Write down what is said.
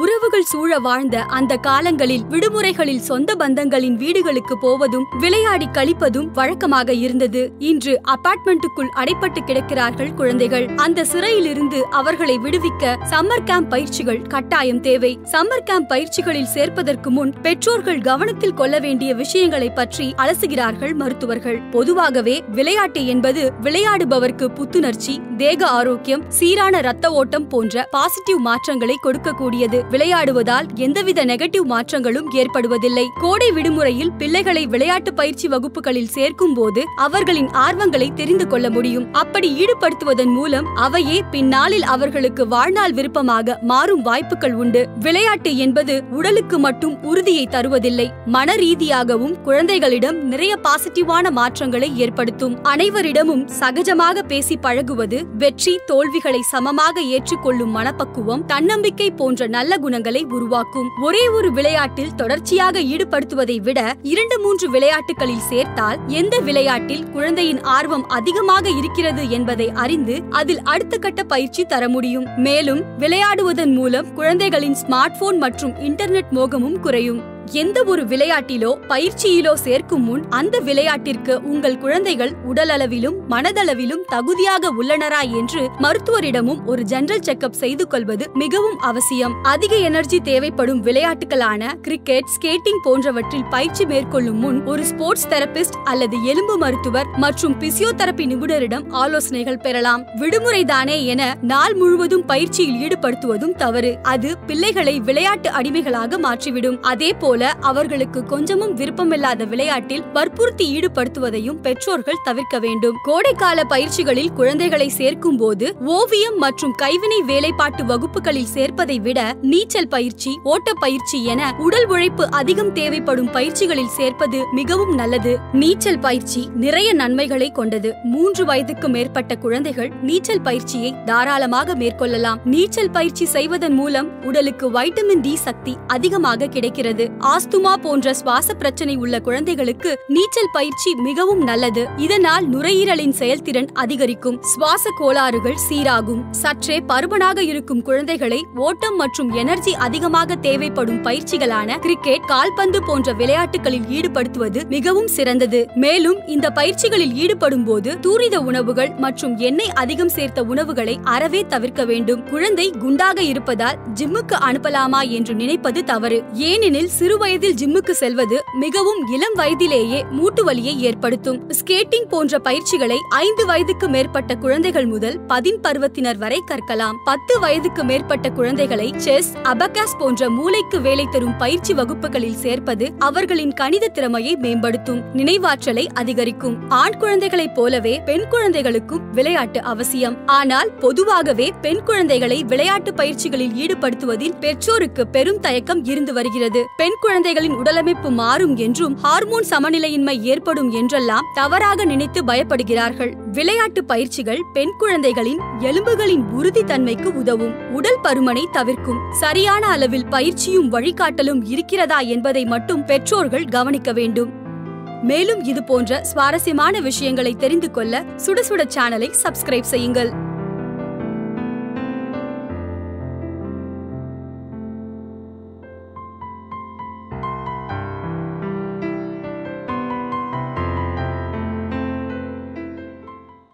உறவுகள் சூழ வாழ்ந்த அந்த காலங்களில் விடுமுறைகளில் சொந்த பந்தங்களின் வீடுகளுக்கு போவதும் விளையாடி கழிப்பதும் வழக்கமாக இருந்தது. இன்று அபார்ட்மெண்ட்டுக்குள் அடைப்பட்டு கிடக்கிறார்கள் குழந்தைகள். அந்த சிறையிலிருந்து அவர்களை விடுவிக்க சம்மர் கேம்ப் பயிற்சிகள் கட்டாயம் தேவை. சம்மர் கேம்ப் பயிற்சிகளில் சேர்ப்பதற்கு முன் பெற்றோர்கள் கவனத்தில் கொள்ள வேண்டிய விஷயங்களை பற்றி அலசுகிறார்கள் மருத்துவர்கள். பொதுவாகவே விளையாட்டு என்பது விளையாடுபவர்க்கு புத்துணர்ச்சி தேக ஆரோக்கியம் சீரான ரத்த ஓட்டம் போன்ற பாசிட்டிவ் மாற்றங்களை கொடுக்கக்கூடியது. விளையாடுவதால் எந்தவித நெகட்டிவ் மாற்றங்களும் ஏற்படுவதில்லை. கோடை விடுமுறையில் பிள்ளைகளை விளையாட்டு பயிற்சி வகுப்புகளில் சேர்க்கும் போது அவர்களின் ஆர்வங்களை தெரிந்து கொள்ள முடியும். அப்படி ஈடுபடுத்துவதன் மூலம் அவையே பின்னாளில் அவர்களுக்கு வாழ்நாள் விருப்பமாக மாறும் வாய்ப்புகள் உண்டு. விளையாட்டு என்பது உடலுக்கு மட்டும் உறுதியை தருவதில்லை. மன ரீதியாகவும் குழந்தைகளிடம் நிறைய பாசிட்டிவான மாற்றங்களை ஏற்படுத்தும். அனைவரிடமும் சகஜமாக பேசி பழகுவது வெற்றி தோல்விகளை சமமாக ஏற்றுக்கொள்ளும் மனப்பக்குவம் தன்னம்பிக்கை போன்ற நல்ல குணங்களை உருவாக்கும் ஒரே ஒரு விளையாட்டில் தொடர்ச்சியாக ஈடுபடுத்துவதை விட இரண்டு மூன்று விளையாட்டுகளில் சேர்த்தால் எந்த விளையாட்டில் குழந்தையின் ஆர்வம் அதிகமாக இருக்கிறது என்பதை அறிந்து அதில் அடுத்த கட்ட பயிற்சி தர முடியும். மேலும் விளையாடுவதன் மூலம் குழந்தைகளின் ஸ்மார்ட் போன் மற்றும் இன்டர்நெட் மோகமும் குறையும். எந்த ஒரு விளையாட்டிலோ பயிற்சியிலோ சேர்க்கும் முன் அந்த விளையாட்டிற்கு உங்கள் குழந்தைகள் உடலளவிலும் மனதளவிலும் தகுதியாக உள்ளனரா என்று மருத்துவரிடமும் ஒரு ஜெனரல் செக்கப் செய்து கொள்வது மிகவும் அவசியம். அதிக எனர்ஜி தேவைப்படும் விளையாட்டுகளான கிரிக்கெட் ஸ்கேட்டிங் போன்றவற்றில் பயிற்சி மேற்கொள்ளும் முன் ஒரு ஸ்போர்ட்ஸ் தெரபிஸ்ட் அல்லது எலும்பு மருத்துவர் மற்றும் பிசியோதெரபி நிபுணரிடம் ஆலோசனைகள் பெறலாம். விடுமுறை தானே என நாள் முழுவதும் பயிற்சியில் ஈடுபடுத்துவதும் தவறு. அது பிள்ளைகளை விளையாட்டு அடிமைகளாக மாற்றிவிடும். அதே போல அவர்களுக்கு கொஞ்சமும் விருப்பமில்லாத விளையாட்டில் வற்புறுத்தி ஈடுபடுத்துவதையும் பெற்றோர்கள் தவிர்க்க வேண்டும். கோடைக்கால பயிற்சிகளில் குழந்தைகளை சேர்க்கும் போது ஓவியம் மற்றும் கைவினை வேலைப்பாட்டு வகுப்புகளில் சேர்ப்பதை விட நீச்சல் பயிற்சி ஓட்டப்பயிற்சி என உடல் உழைப்பு அதிகம் தேவைப்படும் பயிற்சிகளில் சேர்ப்பது மிகவும் நல்லது. நீச்சல் பயிற்சி நிறைய நன்மைகளை கொண்டது. மூன்று வயதுக்கு மேற்பட்ட குழந்தைகள் நீச்சல் பயிற்சியை தாராளமாக மேற்கொள்ளலாம். நீச்சல் பயிற்சி செய்வதன் மூலம் உடலுக்கு வைட்டமின் டி சக்தி அதிகமாக கிடைக்கிறது. ஆஸ்துமா போன்ற சுவாச பிரச்சனை உள்ள குழந்தைகளுக்கு நீச்சல் பயிற்சி மிகவும் நல்லது. இதனால் நுரையீரலின் செயல்திறன் அதிகரிக்கும். சுவாச கோளாறுகள் சீராகும். சற்றே பருமனாக இருக்கும் குழந்தைகளை ஓட்டம் மற்றும் எனர்ஜி அதிகமாக தேவைப்படும் பயிற்சிகளான கிரிக்கெட் கால்பந்து போன்ற விளையாட்டுகளில் ஈடுபடுத்துவது மிகவும் சிறந்தது. மேலும் இந்த பயிற்சிகளில் ஈடுபடும் போது தூரித உணவுகள் மற்றும் எண்ணெய் அதிகம் சேர்த்த உணவுகளை அறவே தவிர்க்க வேண்டும். குழந்தை குண்டாக இருப்பதால் ஜிம்முக்கு அனுப்பலாமா என்று நினைப்பது தவறு. ஏனெனில் சிறு வயதில் ஜிம்முக்கு செல்வது மிகவும் இளம் வயதிலேயே மூட்டு வலியை ஏற்படுத்தும். ஸ்கேட்டிங் போன்ற பயிற்சிகளை ஐந்து வயதுக்கு மேற்பட்ட குழந்தைகள் முதல் பதின் பருவத்தினர் வரை கற்கலாம். பத்து வயதுக்கு மேற்பட்ட குழந்தைகளை செஸ் அபகாஸ் போன்ற மூளைக்கு வேலை தரும் பயிற்சி வகுப்புகளில் சேர்ப்பது அவர்களின் கணித திறமையை மேம்படுத்தும். நினைவாற்றலை அதிகரிக்கும். ஆண் குழந்தைகளைப் போலவே பெண் குழந்தைகளுக்கும் விளையாட்டு அவசியம். ஆனால் பொதுவாகவே பெண் குழந்தைகளை விளையாட்டு பயிற்சிகளில் ஈடுபடுத்துவதில் பெற்றோருக்கு பெரும் தயக்கம் இருந்து வருகிறது. பெண் குழந்தைகளின் உடலமைப்பு மாறும் என்றும் ஹார்மோன் சமநிலையின்மை ஏற்படும் என்றெல்லாம் தவறாக நினைத்து பயப்படுகிறார்கள். விளையாட்டு பயிற்சிகள் பெண் குழந்தைகளின் எலும்புகளின் உறுதித்தன்மைக்கு உதவும். உடல் பருமனை தவிர்க்கும். சரியான அளவில் பயிற்சியும் வழிகாட்டலும் இருக்கிறதா என்பதை மட்டும் பெற்றோர்கள் கவனிக்க வேண்டும். மேலும் இது போன்ற சுவாரஸ்யமான விஷயங்களை தெரிந்து கொள்ள சுட சுட சேனலை சப்ஸ்கிரைப் செய்யுங்கள்.